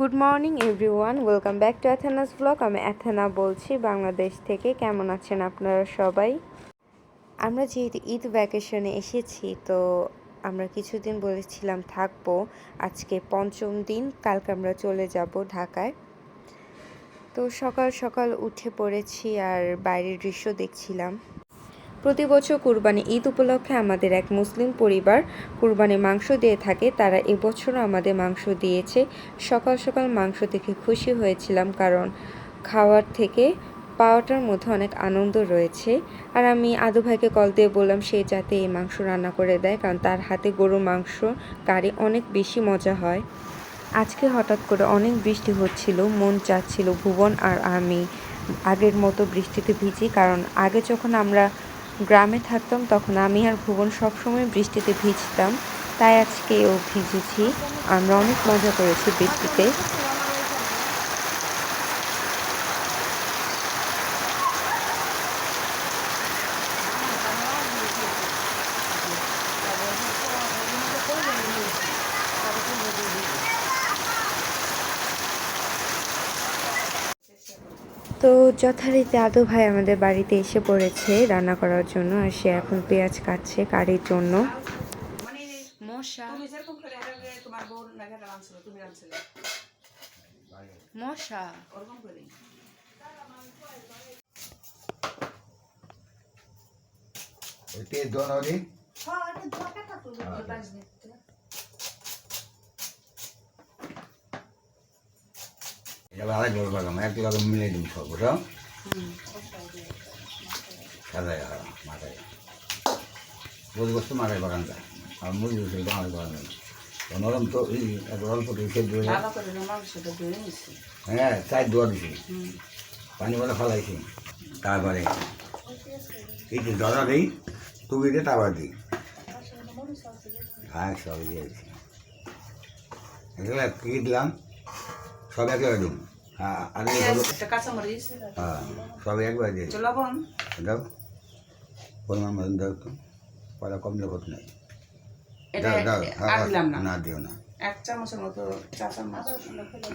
Good morning everyone welcome back to Athena's blog আমি Athena বলছি। বাংলাদেশ থেকে কেমন আছেন আপনারা সবাই? আমরা যেহেতু ঈদ ভ্যাকেশনে এসেছি, তো আমরা কিছুদিন বলেছিলাম থাকব। আজকে পঞ্চম দিন, কালকে আমরা চলে যাব ঢাকায়। তো সকাল সকাল উঠে পড়েছি আর বাইরের দৃশ্য দেখছিলাম। প্রতি বছর কুরবানি ঈদ উপলক্ষে আমাদের এক মুসলিম পরিবার কুরবানি মাংস দিয়ে থাকে। তারা এবছরও আমাদের মাংস দিয়েছে। সকাল সকাল মাংস দেখে খুশি হয়েছিলাম কারণ খাওয়ার থেকে পাওয়াটার মধ্যে অনেক আনন্দ রয়েছে। আর আমি আদু ভাইকে কল দিয়ে বললাম, সে যাতে এই মাংস রান্না করে দেয়, কারণ তার হাতে গরু মাংস কারি অনেক বেশি মজা হয়। আজকে হঠাৎ করে অনেক বৃষ্টি হচ্ছিল, মন চাচ্ছিল ভুবন আর আমি আগের মতো বৃষ্টিতে ভিজি, কারণ আগে যখন আমরা গ্রামে থাকতাম তখন আমি আর ভুবন সবসময় বৃষ্টিতে ভিজতাম, তাই আজকে ও ভিজেছি। আমরা অনেক মজা করেছি বৃষ্টিতে। তো যথারীতি আদু ভাই আমাদের বাড়িতে এসে পড়েছে রান্না করার জন্য আর সে এখন পেঁয়াজ কাটছে কারির জন্য। মশা। নাগাটা রাঁধছিল তুমি এবার আড়াই জল পাকাম এক লাখ মিলিয়ে দিন সব? বুঝো সাদায় মাথায়। রোজ বস্তু মাথায় বাগান যায় আর মুরগি বসে আমার বাগান নরম তো এই এক অল্প হ্যাঁ চাই দোয়া দিছি। পানি বলে ফলাইছি। তারপরে কিছু জলা দিই তুবি দিয়ে তারপর দিই। হ্যাঁ সব দিয়েছি এগুলো কী দিলাম? সব একেবারে দিন হ্যাঁ হলো- কাঁচামরিচ হ্যাঁ সব একবার লবণ দাও। পরিমাণ মতন দাও তো পরে কম লোক নেই। এটা দাও দাও হ্যাঁ, দিলাম না। না দিও না। এক চামচের মতো চা চামচ।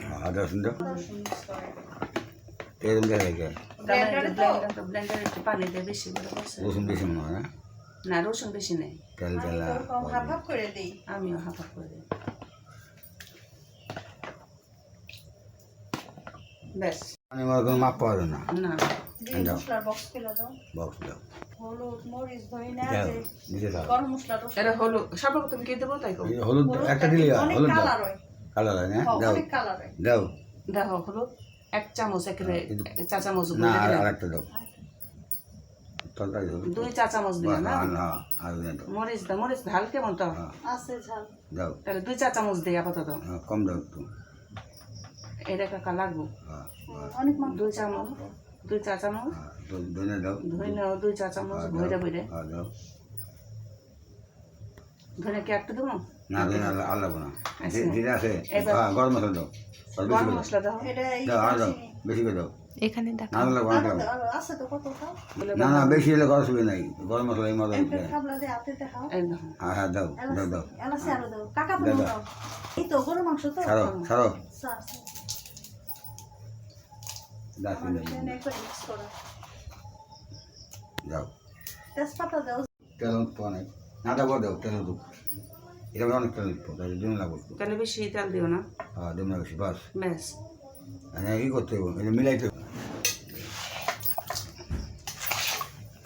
হ্যাঁ, আদা রসুন দাও। এরকম দেখা যায়। ব্লেন্ডার একটু পানি দিয়ে বেশি করে রসুন বেশি মনে হয় না? না রসুন বেশি নেই। তেল তেলা আমিও হাফ হাফ করে দিই। ব্যাস। পানি মনে মাপ পাওয়া না। না। বক্স দাও। দাও। দিতে দাও। এটা হলো সর্বপ্রথম কি দেবো তাই কো এই হলুদ একটা দিলে হলুদ দাও। কালার হয়। না? দাও। দাও। দেখো হলো এক চামচ একেবারে চা চামচ না আর একটা দাও। দুই চা চামচ দিলাম না? হ্যাঁ, দাও। মরিচ দাও মরিচ ঝাল কেমন তো? হ্যাঁ। দাও। তাহলে দুই চা চামচ দিই আপাতত। হ্যাঁ, কম দাও একটু। এটা কাকা লাগবো। হ্যাঁ দুই চামচ দুই চা চামচ। হ্যাঁ, ধনে দাও। ধরে নাও দুই চা চামচ। ভইরা হ্যাঁ, ধরে কি একটা দেবো? না ধনে না। আচ্ছা। জিরা আছে। হ্যাঁ, গরম মশলা দাও। গরম মশলা দাও। দাও আর দাও। বেশি করে দাও। এখানে দেখ না বেশি হলে শুনে নাই। গরম মশলা এই মজা। হ্যাঁ হ্যাঁ দাও দাও দাও। ছাড়ো ছাড়ো। যাও তেল তো অনেক। না তেল এটা অনেক তেল লাগবে। বেশি তেল দিও না? হ্যাঁ লাগবে বাস। ব্যাস। মানে ই করতে হবে এটা মিলাইতে হবে।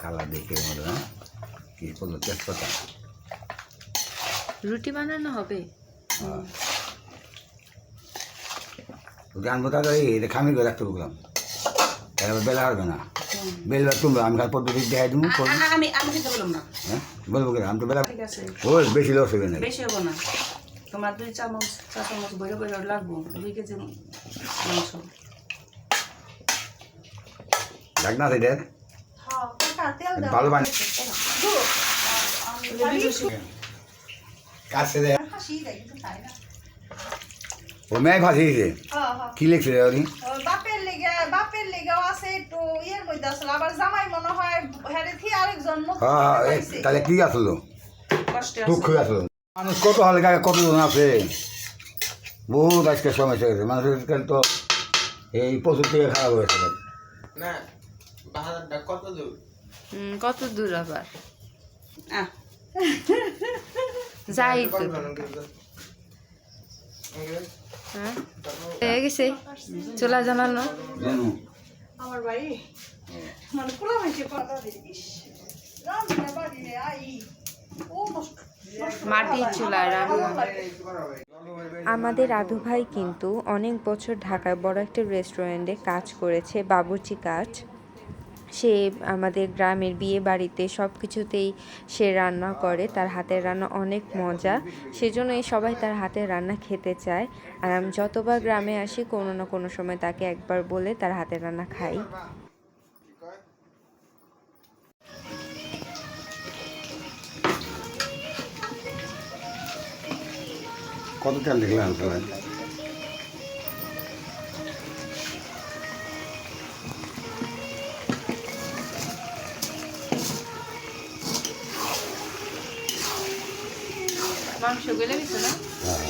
কালার দেখে মনে হয় কি করল তেজপাতা। রুটি বানানো হবে? হ্যাঁ। ওকে আনব তাহলে এটা খামি করে রাখতে বললাম তাহলে বেলা হবে না। বেলা তুলবো আমি খালি পদ্ধতি দেখাই দেবো আমি আমি দিতে বললাম না। হ্যাঁ বলব কেন আমি তো বেলা ওই বেশি লস হবে না। বেশি হব না। তোমার দুই চামচ চা চামচ বইরে বইরে লাগবো। দুই কেজি সেটা হ্যাঁ ভালো বানি হ্যাঁ হ্যাঁ বাপের বাপের আছে আবার জামাই মনে হয় হ্যাঁ হ্যাঁ কি মানুষ কত হলে কতজন আছে বহুত আজকে সমস্যা হয়েছে। মানুষের আজকাল তো এই প্রচুর থেকে খারাপ হয়েছে না কত দূর? কত দূর আবার? আহ। যাই তো হ্যাঁ? হয়ে গেছে। চুলা জ্বালানো জানো। আমার বাড়ি? মানে খোলা হয়েছে কথা দিস রান্না বাড়ি আই। ও নষ্ট মাটির চুলায় রান্না। আমাদের আদু ভাই কিন্তু অনেক বছর ঢাকায় বড় একটা রেস্টুরেন্টে কাজ করেছে, বাবুর্চি কাজ সে আমাদের গ্রামের বিয়ে বাড়িতে সব কিছুতেই সে রান্না করে, তার হাতের রান্না অনেক মজা। সেজন্যই সবাই তার হাতের রান্না খেতে চায়। আর আমি যতবার গ্রামে আসি, কোনো না কোনো সময় তাকে একবার বলে তার হাতের রান্না খাই। কত তেল দেখলাম না? হ্যাঁ।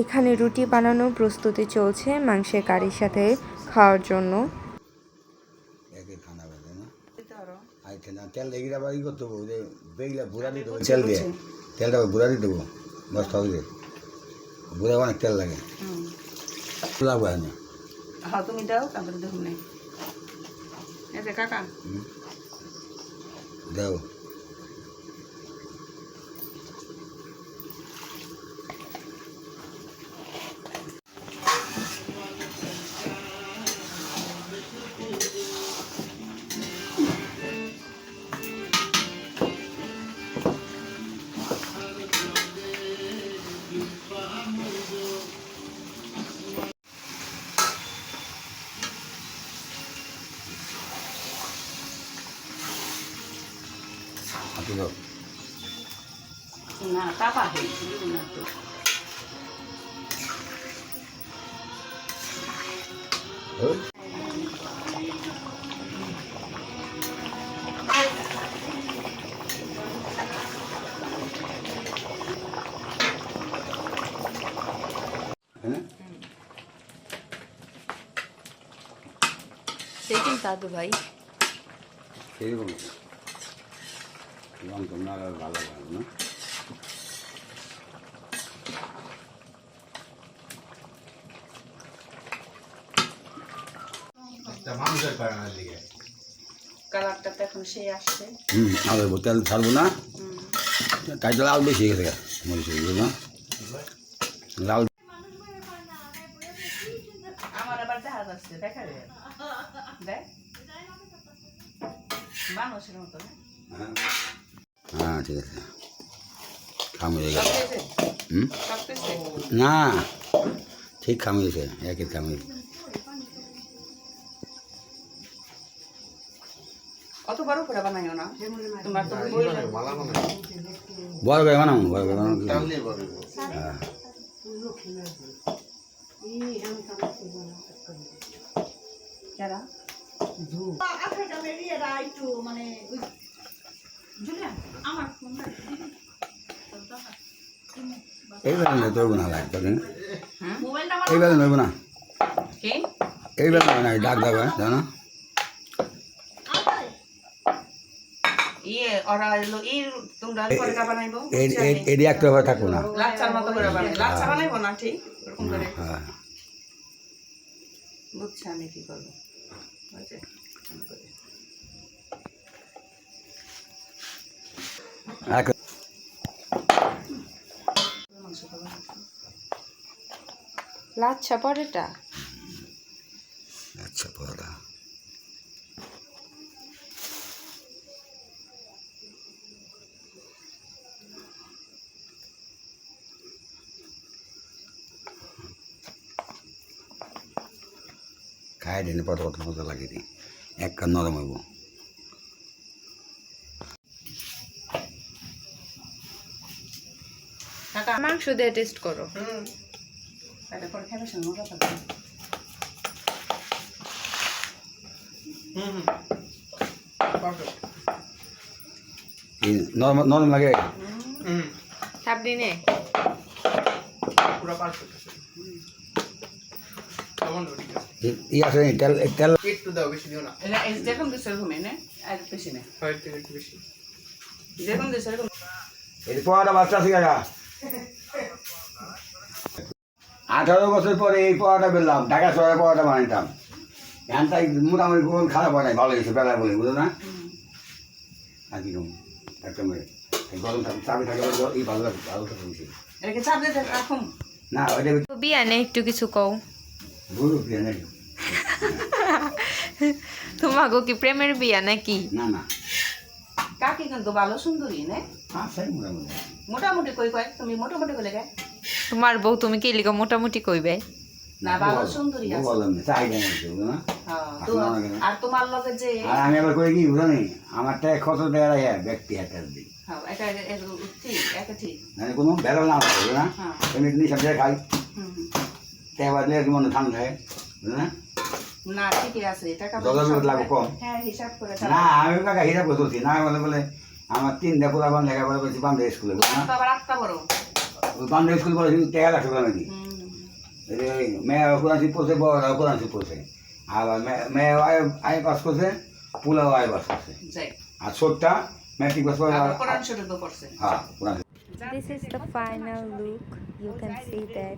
এখানে রুটি বানানোর প্রস্তুতি চলছে মাংসের কারির সাথে খাওয়ার জন্য। তেল দিয়ে তেলটা গুঁড়া দিতে হবে বস্তা হয়ে গুঁড়া অনেক তেল লাগে। লাগবে না। হ্যাঁ তুমি দাও তারপরে দেখুন এই কাকা। দাও। দাও না কাকা হে না তো। হ্যাঁ? সেই কিন্তু দাদু ভাই সেরকম রং তোমরা আর ভালো লাগে না কালারটা তো এখন সেই আসছে। হুম আর তেল ছাড়বো না। তাই তো লাল বেশি গেছে। না? লাল আমার আবার দেখা যাচ্ছে দেখা যায়। দেখ। মানুষের মতো না? হ্যাঁ ঠিক আছে। খাম সব গেছে পেয়েছে হুম? না ঠিক খাম হয়েছে একের খাম হয়েছে। অত বড় করে বানাইও না? তোমার তো বড় করে বানাবো বড় করে বানাবো। হ্যাঁ আঠাটা বেরিয়ে রা একটু মানে ওই- জুলিয়া আমার ফোন এই বেলা তো না লাগে তোকে মোবাইলটা এই না। কি? না ডাক দেবে জানো? ইয়ে একটা হয়ে থাকব না। লাচ্চার মতো করে বানাই লাচ্চা বানাইবো না ঠিক? এরকম করে। হ্যাঁ। বুঝছি আমি কি করব। বুঝছে? লাচ্ছা পরেটা? আচ্ছা পড়া খাই দিনে পর কত মজা লাগে দি এক কান নরম হইব কাকা মাংস দিয়ে টেস্ট করো। নরম নরম লাগে। পুরো পারফেক্ট ই আছে? তেল তেল একটু দাও বেশি দিও না। এটা এই এনে আর বেশি নেই হয় থেকে একটু বেশি। দিচ্ছে এরকম এই পোয়াটা বাচ্চা আছে আঠারো বছর পরে এই পোয়াটা পেলাম ঢাকা শহরে পোয়াটা বানাইতাম এখন তাই মোটামুটি গোল খারাপ বানাই ভালো হয়েছে বেলা বলে বুঝো না? আর কি কম একটা মেয়ে গরম থাকে চাবি থাকে এই ভালো লাগে ভালো থাকে চাপ না ওইটা বিয়ানে একটু কিছু কও। প্রিয় নাকি তোমাগো কি প্রেমের বিয়া নাকি? না না। কাকি কিন্তু ভালো সুন্দরী নে? মোটামুটি। কই কয় তুমি মোটামুটি কইলে গায় তোমার বউ তুমি কি লিগা মোটামুটি কইবে? না ভালো সুন্দরী আছে। বললাম না জানি তো- তোমার লাগে না? আর তোমার লগে যে আর আমি আবার কই কি কত ব্যক্তি দিই হ্যাঁ, এটা এটা- এটা ঠিক এটা ঠিক। মানে কোনো বেলা না হয় বুঝো না? হ্যাঁ। এমনি জিনিস সব জায়গায় খাই। বাদলে কি মনে বুঝো না? না ঠিকই আছে টাকা হিসাব লাগবে করে- কম। হ্যাঁ হিসাব করে না আমি কাকা হিসাব করে চলছি না বলে বলে আমার তিনটা পোলা বান লেখাপড়া করছি বান্ধব স্কুলে বুঝো না তো আবার আটটা বড় স্কুল বলে টাকা লাগছে বলে নাকি? মেয়ে কোরআন শিব পড়ছে বড়রা কোরআন শিব পড়ছে। আবার মেয়ে- আয় পাস করছে পোলাও আয় পাস করছে। আর ছোটটা ম্যাট্রিক পাস করে আবার কোরআন শরীফ তো পড়ছে। হ্যাঁ কোরআন This is the final look. You can see that.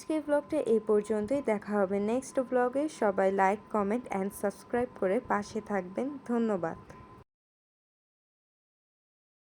আজকের ব্লগটা এই পর্যন্তই। দেখা হবে নেক্সট ব্লগে সবাই লাইক কমেন্ট অ্যান্ড সাবস্ক্রাইব করে পাশে থাকবেন। ধন্যবাদ।